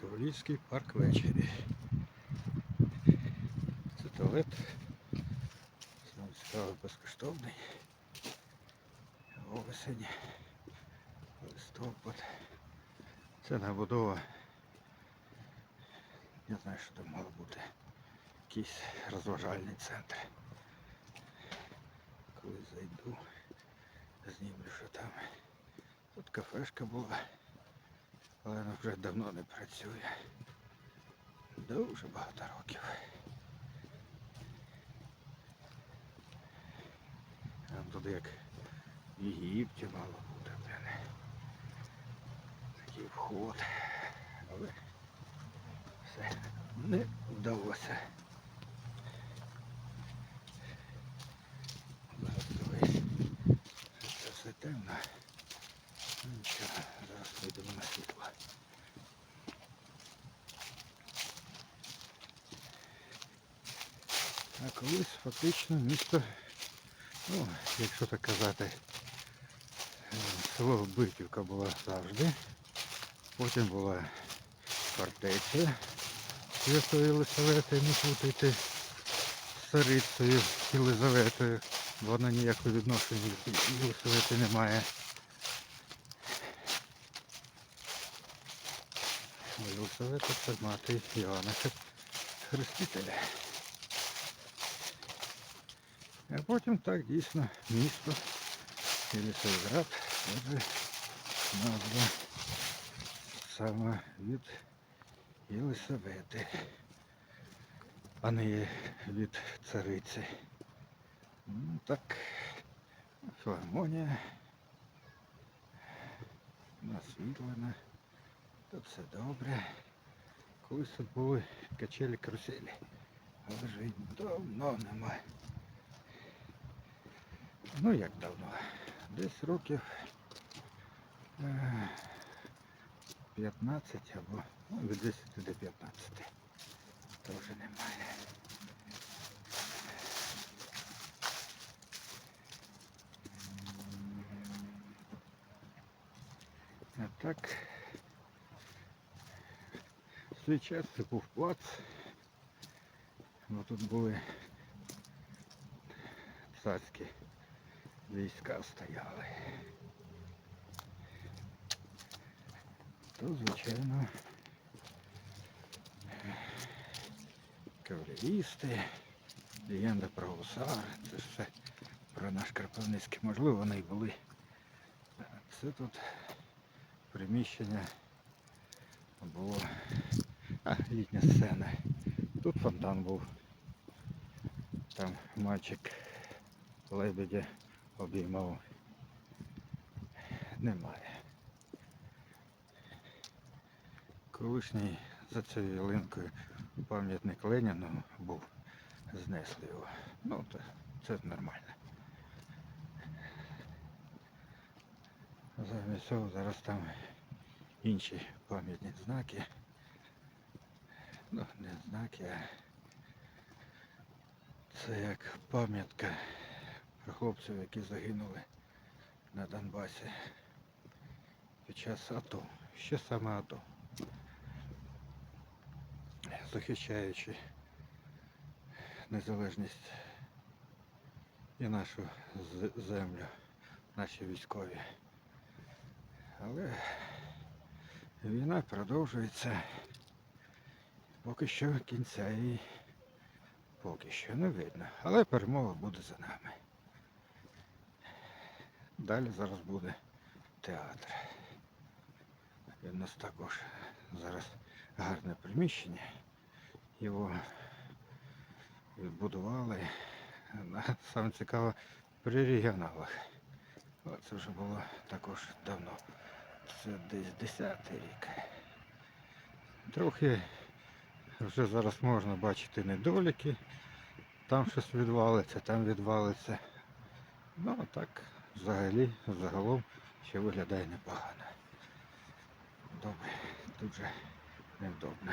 Ковалівський парк ввечері. Це туалет. Саме цікаво безкоштовний. Осень. Листопад. Це набудова. Я знаю, що там мало бути якийсь розважальний центр. Коли зайду, знімлю, що там. Тут кафешка була, але вона вже давно не працює. Дуже багато років. Там туди як в Єгипті мало бути, блін. Такий вход. Але все не вдалося. Зараз дивись. Це все темно. Ну, Нічого, зараз вийдемо на світло. А колись фактично місто, ну, якщо так казати, е, село Битівка була завжди. Потім була фортеця Святої Єлисавети, не путайте з царицею Єлизаветою, бо вона ніякого відношення Єлисавети не має. Єлисавета це мати Іоанна Хрестителя. А потім так дійсно місто Єлисаветград, отже, назва саме від Єлисавети, а не від цариці. Ну, так, філармонія насвітлена. Тут все добре. Колись тут були качелі каруселі. Але вже й давно немає. Ну як давно? Десь років е, 15 або ну, від 10 до 15. То вже немає. А так в свій час це був плац. Бо тут були царські війська стояли. То, звичайно, кавалерісти, легенда про гусар, це все про наш Кропивницький. Можливо, вони й були. Це тут приміщення було а, літня сцена. Тут фонтан був. Там мальчик лебедя обіймав. Немає. Колишній за цією ялинкою пам'ятник Леніну був. Знесли його. Ну, то це нормально. Замість цього зараз там інші пам'ятні знаки. Ну, не знаки, а це як пам'ятка хлопців, які загинули на Донбасі під час АТО. Ще саме АТО. Захищаючи незалежність і нашу землю, наші військові. Але війна продовжується. Поки що кінця її поки що не видно. Але перемога буде за нами. Далі зараз буде театр. В нас також зараз гарне приміщення. Його відбудували. Саме цікаво при регіоналах. Це вже було також давно. Це десь 10-й рік. Трохи вже зараз можна бачити недоліки. Там щось відвалиться, там відвалиться. Ну так взагалі, загалом ще виглядає непогано. Добре, тут же невдобно.